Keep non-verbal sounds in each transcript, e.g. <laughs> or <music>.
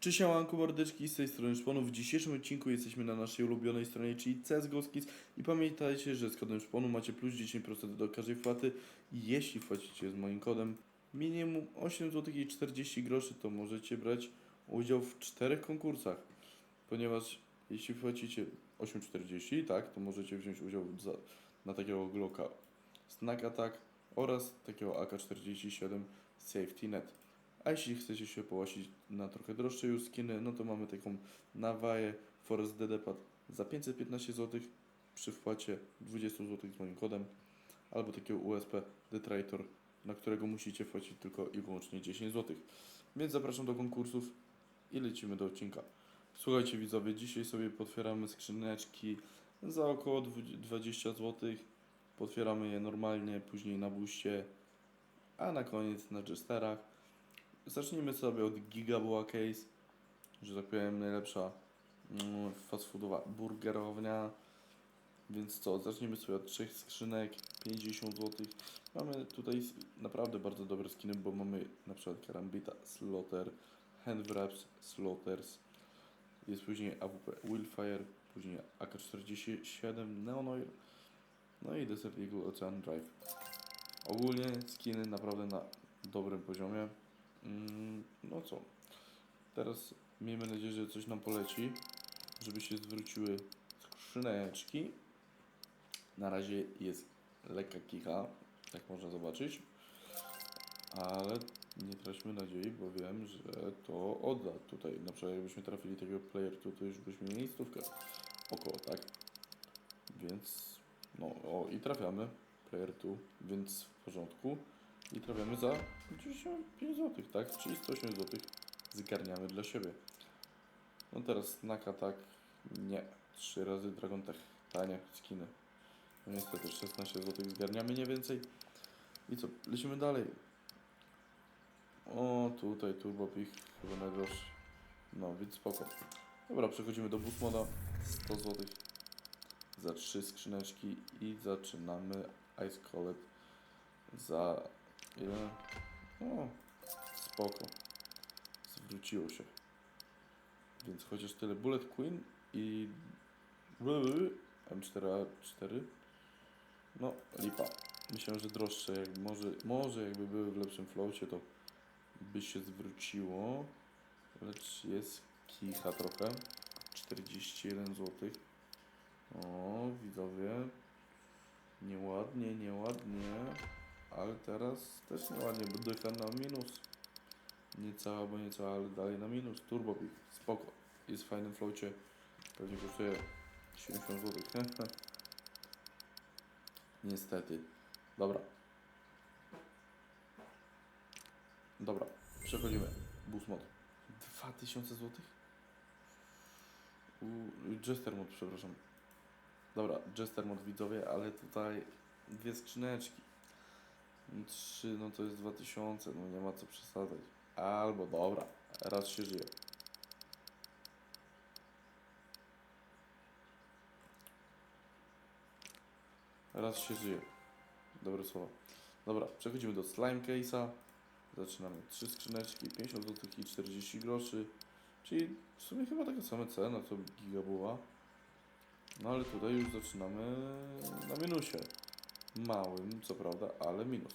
Cześć, siemanko mordeczki, z tej strony Szponu. W dzisiejszym odcinku jesteśmy na naszej ulubionej stronie, czyli CSGO Skills i pamiętajcie, że z kodem Szponu macie plus 10% do każdej wpłaty jeśli wpłacicie z moim kodem minimum 8 zł i 40 groszy, to możecie brać udział w czterech konkursach, ponieważ jeśli wpłacicie 8,40, tak, to możecie wziąć udział za, na takiego Glocka Snack Attack oraz takiego AK-47 Safety Net. A jeśli chcecie się połasić na trochę droższe już skiny, no to mamy taką Nawaję Forest DD-Pad za 515 zł przy wpłacie 20 zł z moim kodem, albo takiego USP Detraitor, na którego musicie wpłacić tylko i wyłącznie 10 zł. Więc zapraszam do konkursów i lecimy do odcinka. Słuchajcie widzowie, dzisiaj sobie potwieramy skrzyneczki za około 20 zł. Potwieramy je normalnie, później na buście, a na koniec na jesterach. Zacznijmy sobie od Gigaboa Case, że tak powiem najlepsza mm, fast foodowa burgerownia. Więc co, zacznijmy sobie od trzech skrzynek, 50 zł. Mamy tutaj naprawdę bardzo dobre skiny, bo mamy na przykład Karambita, Slaughter, Hand Wraps, Slaughters. Jest później AWP Willfire, później AK-47 Neon Oil, no i Desert Eagle Ocean Drive. Ogólnie skiny naprawdę na dobrym poziomie. Mm, No co? Teraz miejmy nadzieję, że coś nam poleci, żeby się zwróciły skrzyneczki. Na razie jest lekka kicha, jak można zobaczyć. Ale nie traćmy nadziei, bo wiem, że to odda. Tutaj na przykład jakbyśmy trafili takiego player tu, to już byśmy mieli stówkę około, tak? Więc no o i trafiamy player tu, więc w porządku. I trafiamy za 95 zł, tak? Czyli 108 zł zgarniamy dla siebie. No teraz Snack Attack nie. 3 razy Dragon Tech. Tanie skiny. No niestety 16 zł zgarniamy nie więcej. I co? Lecimy dalej. O, tutaj Turbo Pich chyba najdroższy. No, więc spoko. Dobra, przechodzimy do Boost Moda. 100 zł za 3 skrzyneczki i zaczynamy Ice Colet za ile? O, spoko. Zwróciło się. Więc chociaż tyle Bullet Queen i M4A4 no lipa. Myślałem, że droższe, jak może, może jakby były w lepszym flowcie, to by się zwróciło. Lecz jest kicha trochę. 41 zł. O, widzowie. Nieładnie, nieładnie. Ale teraz też nieładnie, bo dycha na minus. Nie cała, bo nie cała, ale dalej na minus. Turbo spoko. Jest w fajnym flowcie. Pewnie kosztuje 70 zł. <laughs> Niestety. Dobra. Dobra, przechodzimy. Bus mod. 2000 zł? U, Jester mod, przepraszam. Dobra, Jester mod widzowie, ale tutaj dwie skrzyneczki. Trzy, no to jest 2000, no nie ma co przesadzać. Albo dobra, raz się żyje. Raz się żyje. Dobre słowo. Dobra, przechodzimy do Slime Case'a. Zaczynamy trzy skrzyneczki, 50 zł i 40 groszy. Czyli w sumie chyba taka sama cena, co gigabuła. No ale tutaj już zaczynamy na minusie. Małym, co prawda, ale minus.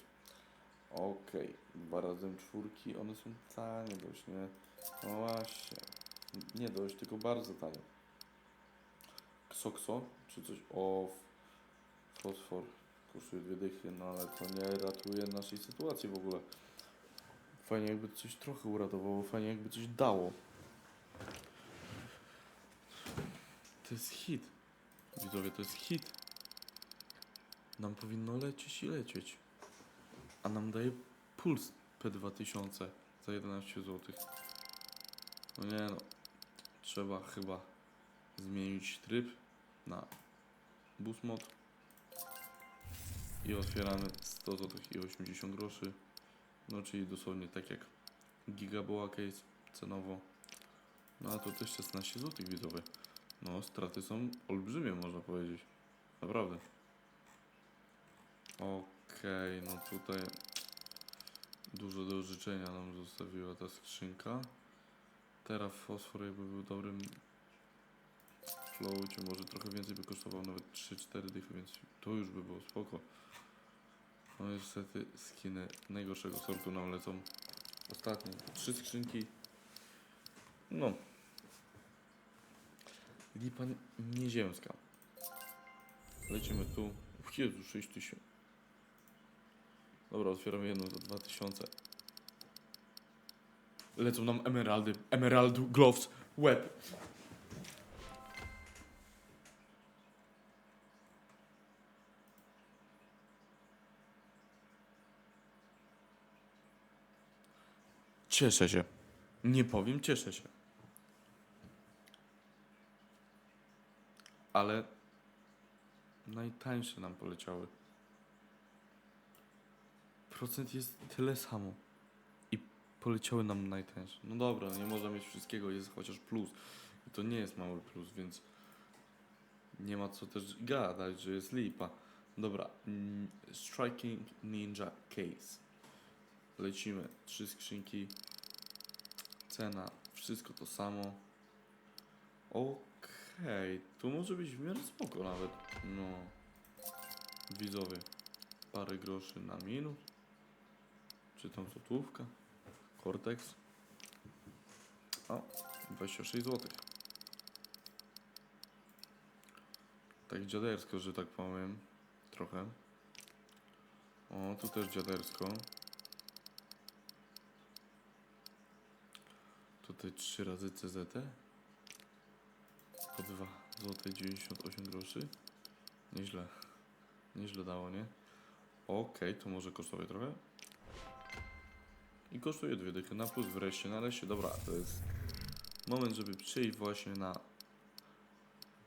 Okej, dwa razem czwórki, one są tanie dość, nie? No właśnie. Nie dość, tylko bardzo tanie. Ksokso, czy coś? O, fosfor kosztuje dwie dychy, no ale to nie ratuje naszej sytuacji w ogóle. Fajnie jakby coś trochę uratowało, fajnie jakby coś dało. To jest hit. Widzowie, to jest hit. Nam powinno lecieć i lecieć. A nam daje puls P2000 za 11 zł. No nie no. Trzeba chyba zmienić tryb na bus mod. I otwieramy 100 zł i 80 groszy. No czyli dosłownie tak jak Gigaboa Case cenowo. No a to też 16 zł widzowie. No straty są olbrzymie można powiedzieć. Naprawdę. Okej, no tutaj dużo do życzenia nam zostawiła ta skrzynka. teraz fosfor jakby był dobrym flowcie, może trochę więcej by kosztował, nawet 3-4 dychy, więc to już by było spoko. No niestety skiny najgorszego sortu nam lecą. Ostatnie trzy skrzynki. No. Lipa nieziemska. Lecimy tu. Jezu, 6000. Dobra, otwieramy jedną za 2000. Lecą nam emeraldy. Emerald gloves. Web. Cieszę się. Nie powiem, cieszę się. Ale najtańsze nam poleciały. Procent jest tyle samo. I poleciały nam najtańsze. No dobra, nie można mieć wszystkiego, jest chociaż plus. I to nie jest mały plus, więc nie ma co też gadać, że jest lipa. Dobra, Striking Ninja Case. Lecimy. Trzy skrzynki. Cena, wszystko to samo. Okej, tu może być w miarę spoko nawet. No. Widzowie. Parę groszy na minus. Czy tam złotówka? Cortex. O, 26 zł. Tak dziadersko, że tak powiem. Trochę. O, tu też dziadersko. Tutaj 3 razy CZT. Po 2 zł 98 groszy. Nieźle. Nieźle dało, nie? Okej, to może kosztuje trochę. I kosztuje dwie dychy na plus wreszcie, nareszcie. Dobra, to jest moment, żeby przejść właśnie na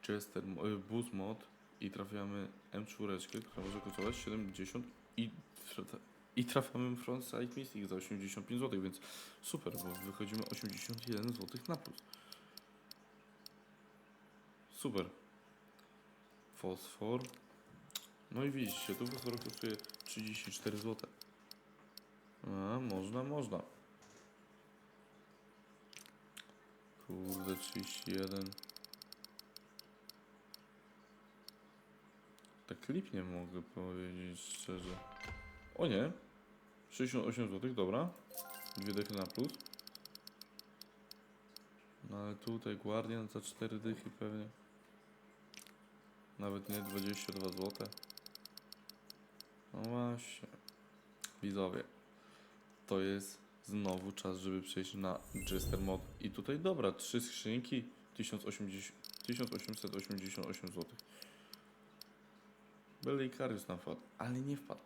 Chester y, Boost Mod i trafiamy M4, która może kosztować 70 i, i trafiamy Frontside Mystic za 85 zł, więc super, bo wychodzimy 81 zł na plus. Super. Fosfor. No i widzicie, tu fosfor kosztuje 34 zł. A, można, można. Kurde, 31. Tak lipnie mogę powiedzieć szczerze. O nie. 68 zł, dobra. Dwie dechy na plus. No ale tutaj Guardian za 4 dychy pewnie. Nawet nie 22 zł. No właśnie. Widzowie. To jest znowu czas, żeby przejść na Jester Mod. I tutaj dobra, trzy skrzynki 1080, 1888 zł. Byle Ikarius nam wpadł, ale nie wpadł.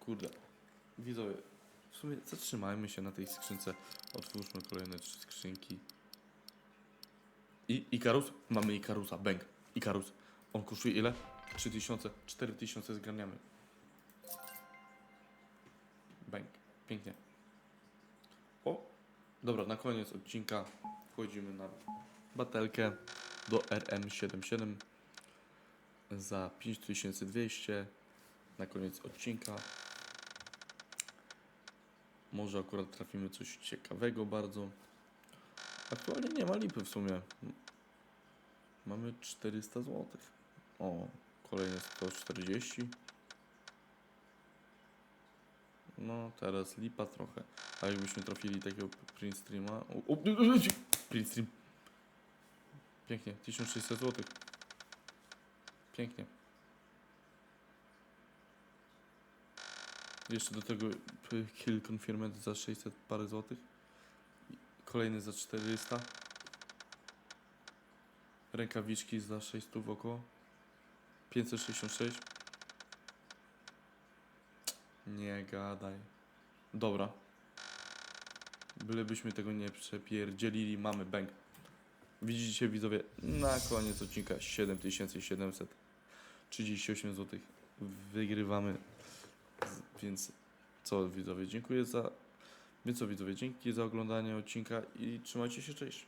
Kurde. Widzowie, w sumie zatrzymajmy się na tej skrzynce. Otwórzmy kolejne trzy skrzynki. I Ikarus? Mamy Ikarusa, bęk. Ikarus. On kosztuje ile? 3000, 4000 zgarniamy. Pięknie. O! Dobra, na koniec odcinka wchodzimy na batelkę do RM77 za 5200 na koniec odcinka. Może akurat trafimy coś ciekawego bardzo. Aktualnie nie ma lipy w sumie. Mamy 400 zł. O, kolejne 140. No, teraz lipa trochę. A jakbyśmy trafili takiego print streama. O, o, print stream. Pięknie, 1600 zł. Pięknie. Jeszcze do tego kill confirmed za 600 parę złotych. Kolejny za 400. Rękawiczki za 600 około. 566. Nie gadaj. Dobra. Bylebyśmy tego nie przepierdzielili. Mamy bank. Widzicie widzowie, na koniec odcinka 7738 zł. Wygrywamy. Więc co widzowie, dziękuję za. Więc co widzowie, dzięki za oglądanie odcinka i trzymajcie się, cześć.